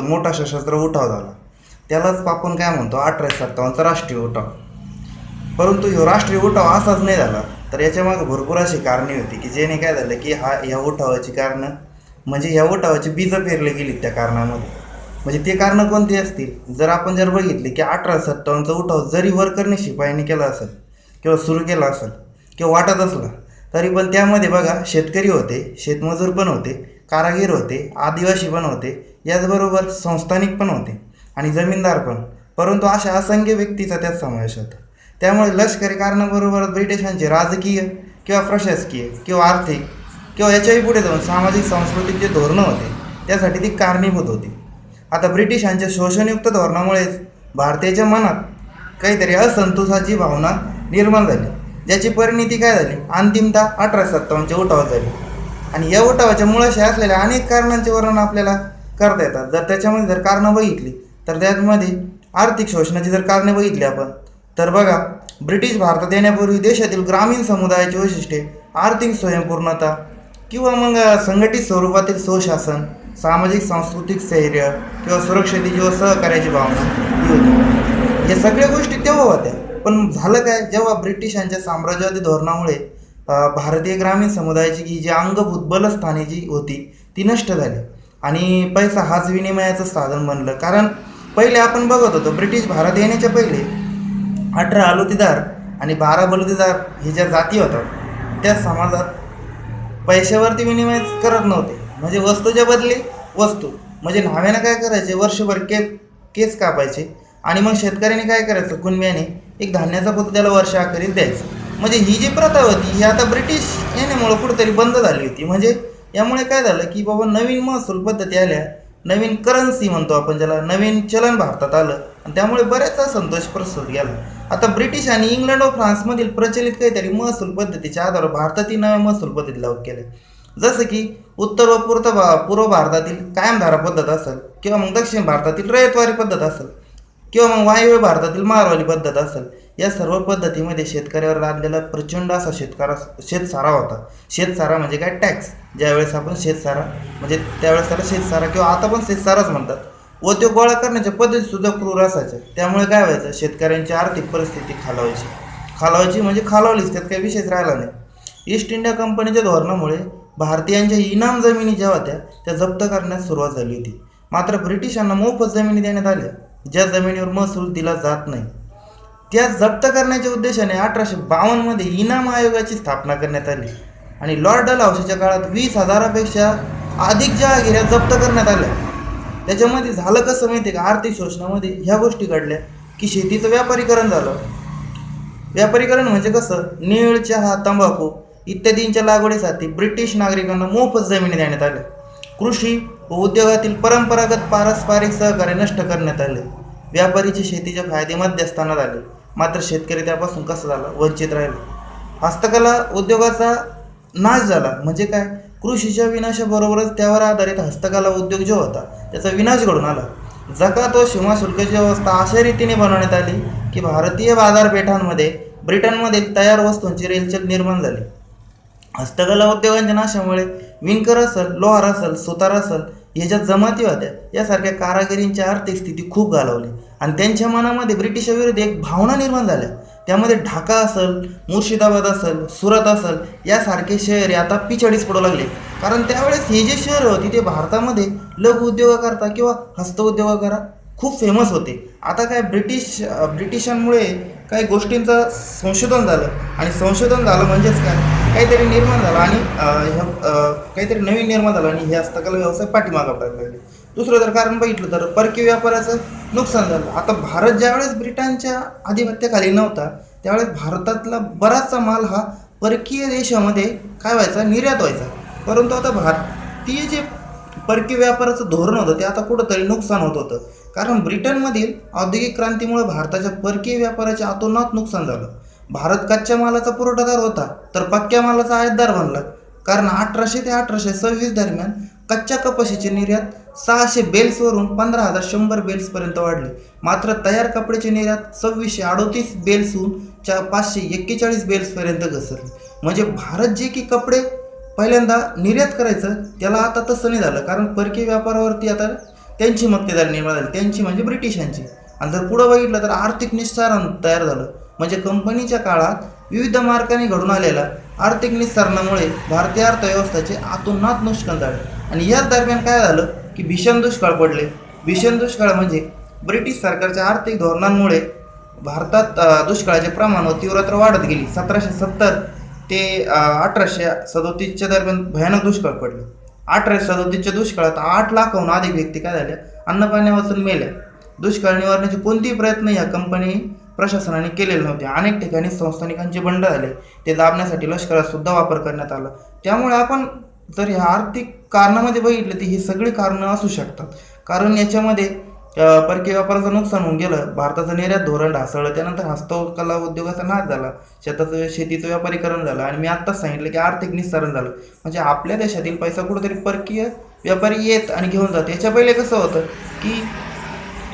मोठा सशस्त्र उठाव झाला. त्यालाच आपण काय म्हणतो? अठराशे सत्तावन्नचा राष्ट्रीय उठाव. परंतु ह्यो राष्ट्रीय उठाव असाच नाही झाला तर याच्यामागे भरपूर अशी कारणे होती की ज्याने काय झालं की हा ह्या उठावाची कारणं म्हणजे ह्या उठावाची बीजं पेरली गेली त्या कारणामध्ये. म्हणजे ते कारणं कोणती असतील? जर आपण जर बघितले की अठरा सत्तावन्नचा उठाव जरी वरकरणी शिपायांनी केला असेल किंवा सुरू केला असेल किंवा वाटत असला तरी पण त्यामध्ये बघा शेतकरी होते शेतमजूर पण होते कारागीर होते आदिवासी पण होते याचबरोबर संस्थानिक पण होते आणि जमीनदार पण. परंतु अशा असंख्य व्यक्तीचा त्यात समावेश होता. त्यामुळे लष्करी कारणाबरोबर ब्रिटिशांचे राजकीय किंवा प्रशासकीय किंवा आर्थिक किंवा याच्याही पुढे जाऊन सामाजिक सांस्कृतिक जे धोरणं होते त्यासाठी ती कारणीभूत होती. आता ब्रिटिशांच्या शोषणयुक्त धोरणामुळेच भारतीयाच्या मनात काहीतरी असंतोषाची भावना निर्माण झाली ज्याची परिणिती काय झाली? अंतिमता अठरा सत्तावन्नच्या उठावात झाली. आणि या उठावाच्या मुळाशी असलेल्या अनेक कारणांचे वर्णन आपल्याला करता येतात. जर त्याच्यामध्ये जर कारणं बघितली तर त्यामध्ये आर्थिक शोषणाची जर कारणे बघितली आपण तर बघा ब्रिटिश भारतात येण्यापूर्वी देशातील ग्रामीण समुदायाची वैशिष्ट्ये आर्थिक स्वयंपूर्णता किंवा मग संघटित स्वरूपातील सुशासन सामाजिक सांस्कृतिक स्थैर्य किंवा सुरक्षितेची व सहकार्याची भावना ही होती. या सगळ्या गोष्टी तेव्हा होत्या. पण झालं काय? जेव्हा ब्रिटिशांच्या साम्राज्यवादी धोरणामुळे भारतीय ग्रामीण समुदायाची की जी अंगभूत बलस्थाने जी होती ती नष्ट झाली. आणि पैसा हाच विनिमयाचं साधन बनलं. कारण पहिले आपण बघत होतो ब्रिटिश भारत येण्याच्या पहिले अठरा आलोतीदार आणि बारा बलुतेदार हे ज्या जाती होतात त्या समाजात पैशावरती विनिमय करत नव्हते. म्हणजे वस्तूच्या बदली वस्तू. म्हणजे न्हाव्यानं काय करायचे? वर्षभर के केस कापायचे. आणि मग शेतकऱ्याने काय करायचं? कुणब्याने एक धान्याचा पोत त्याला वर्षाखेरीत द्यायचं. म्हणजे ही जी प्रथा होती ही आता ब्रिटिश येण्यामुळं कुठंतरी बंद झाली होती. म्हणजे यामुळे काय झालं की बाबा नवीन महसूल पद्धती आल्या नवीन करन्सी म्हणतो आपण ज्याला नवीन चलन भारतात आलं आणि त्यामुळे बऱ्याचसा संतोष प्रसूत गेला. आता ब्रिटिश आणि इंग्लंड व फ्रान्समधील प्रचलित काहीतरी महसूल पद्धतीच्या आधारावर भारतातील नव्या महसूल पद्धती लागू केल्या. जसं की उत्तर व पूर्त भा पूर्व भारतातील कायमधारा पद्धत असेल किंवा मग दक्षिण भारतातील रयतवारी पद्धत असेल किंवा मग वायव्य भारतातील मारवाली पद्धत असेल या सर्व पद्धतीमध्ये शेतकऱ्यावर लादलेला प्रचंड असा शेतकरा शेतसारा होता. शेतसारा म्हणजे काय? टॅक्स ज्यावेळेस आपण शेतसारा म्हणजे त्यावेळेस त्याला शेतसारा किंवा आता पण शेतसाराच म्हणतात. उद्योग गोळा करण्याच्या पद्धतीसुद्धा क्रूर असायच्या. त्यामुळे काय व्हायचं? शेतकऱ्यांची आर्थिक परिस्थिती खालावायची. खालावायची म्हणजे खालावलीच त्यात काही विशेष राहिला नाही. ईस्ट इंडिया कंपनीच्या धोरणामुळे भारतीयांच्या इनाम जमिनी ज्या होत्या त्या जप्त करण्यास सुरुवात झाली होती. मात्र ब्रिटिशांना मोफत जमिनी देण्यात आल्या. ज्या जमिनीवर महसूल दिला जात नाही. त्या जप्त करण्याच्या उद्देशाने अठराशे बावन्नमध्ये इनाम आयोगाची स्थापना करण्यात आली. आणि लॉर्ड डलहाऊसीच्या काळात वीस हजारापेक्षा अधिक जहागिऱ्या जप्त करण्यात आल्या. त्याच्यामध्ये झालं कसं माहिती आहे का? आर्थिक शोषणामध्ये ह्या गोष्टी घडल्या की शेतीचं व्यापारीकरण झालं. व्यापारीकरण म्हणजे कसं? निळ चहा तंबाखू इत्यादींच्या लागवडीसाठी ब्रिटिश नागरिकांना मोफत जमिनी देण्यात आल्या. कृषी व उद्योगातील परंपरागत पारस्परिक सहकार्य नष्ट करण्यात आले. व्यापारीचे शेतीचे फायदे मध्यस्थानात आले. मात्र शेतकरी त्यापासून कसं झाला? वंचित राहिला. हस्तकला उद्योगाचा नाश झाला. म्हणजे काय? कृषीच्या विनाशाबरोबरच त्यावर आधारित हस्तकला उद्योग जो होता त्याचा विनाश घडून आला. जकात व सीमाशुल्काची व्यवस्था अशा रीतीने बनवण्यात आली की भारतीय बाजारपेठांमध्ये ब्रिटनमध्ये तयार वस्तूंची रेलचेल निर्माण झाली. हस्तकला उद्योगांच्या नाशामुळे विणकर असेल लोहार असेल सुतार असल याच्या जमाती होत्या. यासारख्या कारागिरींची आर्थिक स्थिती खूप घालवली आणि त्यांच्या मनामध्ये ब्रिटिशाविरुद्ध एक भावना निर्माण झाल्या. त्यामध्ये ढाका असल मुर्शिदाबाद असल सुरत असेल यासारखे शहरे आता पिछाडीस पडू लागले. कारण त्यावेळेस हे जे शहर होती ते भारतामध्ये लघु उद्योगाकरता किंवा हस्तउद्योगाकरा खूप फेमस होते. आता काय ब्रिटिश ब्रिटिशांमुळे काही गोष्टींचं संशोधन झालं. आणि संशोधन झालं म्हणजेच काय? काहीतरी निर्माण झाला आणि ह्या काहीतरी नवीन निर्माण झाला आणि हे हस्तकला व्यवसाय पाठीमागा पडायला लागले दुसरं जर कारण बघितलं तर परकीय व्यापाराचं नुकसान झालं. आता भारत ज्यावेळेस ब्रिटनच्या आधिपत्याखाली नव्हता त्यावेळेस भारतातला बराचसा माल हा परकीय देशामध्ये काय व्हायचा? निर्यात व्हायचा. परंतु आता भारतीय जे परकीय व्यापाराचं धोरण होतं ते आता कुठंतरी नुकसान होत होतं. कारण ब्रिटनमधील औद्योगिक क्रांतीमुळे भारताच्या परकीय व्यापाराचे अतोनात नुकसान झालं. भारत कच्च्या मालाचा पुरवठादार होता तर पक्क्या मालाचा आयातदार बनला. कारण अठराशे ते अठराशे सव्वीस दरम्यान कच्च्या कपाशीची निर्यात सहाशे बेल्सवरून पंधरा हजार शंभर बेल्सपर्यंत वाढली. मात्र तयार कपड्याची निर्यात सव्वीसशे अडोतीस बेल्सहून चा पाचशे एक्केचाळीस बेल्सपर्यंत घसरली. म्हणजे भारत जे की कपडे पहिल्यांदा निर्यात करायचं त्याला आता तसं नाही झालं. कारण परकीय व्यापारावरती आता त्यांची मक्तेदारी निर्माण झाली. त्यांची म्हणजे ब्रिटिशांची. आणि जर पुढं बघितलं तर आर्थिक निस्सारण तयार झालं. म्हणजे कंपनीच्या काळात विविध मार्गाने घडून आलेल्या आर्थिक निस्सारणामुळे भारतीय अर्थव्यवस्थेचे आतोनात नुकसान झाले आणि याच दरम्यान काय झालं की भीषण दुष्काळ पडले. भीषण दुष्काळ म्हणजे ब्रिटिश सरकारच्या आर्थिक धोरणांमुळे भारतात दुष्काळाचे प्रमाण व तीव्रता वाढत गेली. सतराशे सत्तर ते अठराशे सदोतीसच्या दरम्यान भयानक दुष्काळ पडले. अठराशे सदोतीसच्या दुष्काळात आठ लाखाहून अधिक व्यक्ती काय झाल्या? अन्न मेल्या. दुष्काळ निवारण्याचे कोणतेही प्रयत्न या कंपनी प्रशासनाने केलेले नव्हते अनेक ठिकाणी संस्थानिकांचे बंड झाले. ते दाबण्यासाठी लष्करात सुद्धा वापर करण्यात आला. त्यामुळे आपण जर ह्या आर्थिक कारणामध्ये बघितलं तर ही सगळी कारणं असू शकतात. कारण याच्यामध्ये परकीय व्यापाराचं नुकसान होऊन गेलं. भारताचं निर्यात धोरण ढासळलं. त्यानंतर हस्तकला उद्योगाचा नाश झाला. शेताचं शेतीचं व्यापारीकरण झालं. आणि मी आत्ताच सांगितलं की आर्थिक निस्सारण झालं. म्हणजे आपल्या देशातील पैसा कुठेतरी परकीय व्यापारी येत आणि घेऊन जात. याच्या पहिले कसं होतं की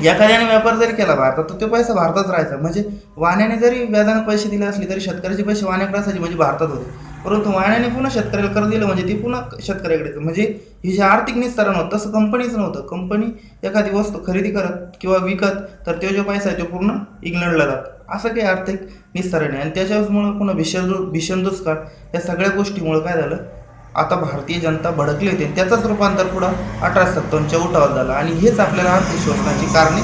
एखाद्याने व्यापार जरी केला भारतात तर तो पैसा भारतात राहायचा. म्हणजे वाण्याने जरी व्याजाने पैसे दिले असले तरी शेतकऱ्याचे पैसे वाण्याकडे असायचे म्हणजे भारतात होते. परंतु वाण्याने पुन्हा शेतकऱ्याला कर्ज दिलं म्हणजे ती पुन्हा शेतकऱ्याकडे म्हणजे हे जे आर्थिक निस्तारण होतं तसं कंपनीचं नव्हतं. कंपनी एखादी वस्तू खरेदी करत किंवा विकत तर तो जो पैसा आहे तो पूर्ण इंग्लंडला जात. असं काही आर्थिक निस्तारण आहे. आणि त्याच्यामुळं पुन्हा भीषण दु- भीषण दुष्काळ या सगळ्या गोष्टीमुळं काय झालं? आता भारतीय जनता भडकली होती त्याचाच त्याचंच रूपांतर पुढं अठराशे सत्तावन्नच्या उठावात झालं. आणि हेच आपल्याला आर्थिक शोषणाची कारणे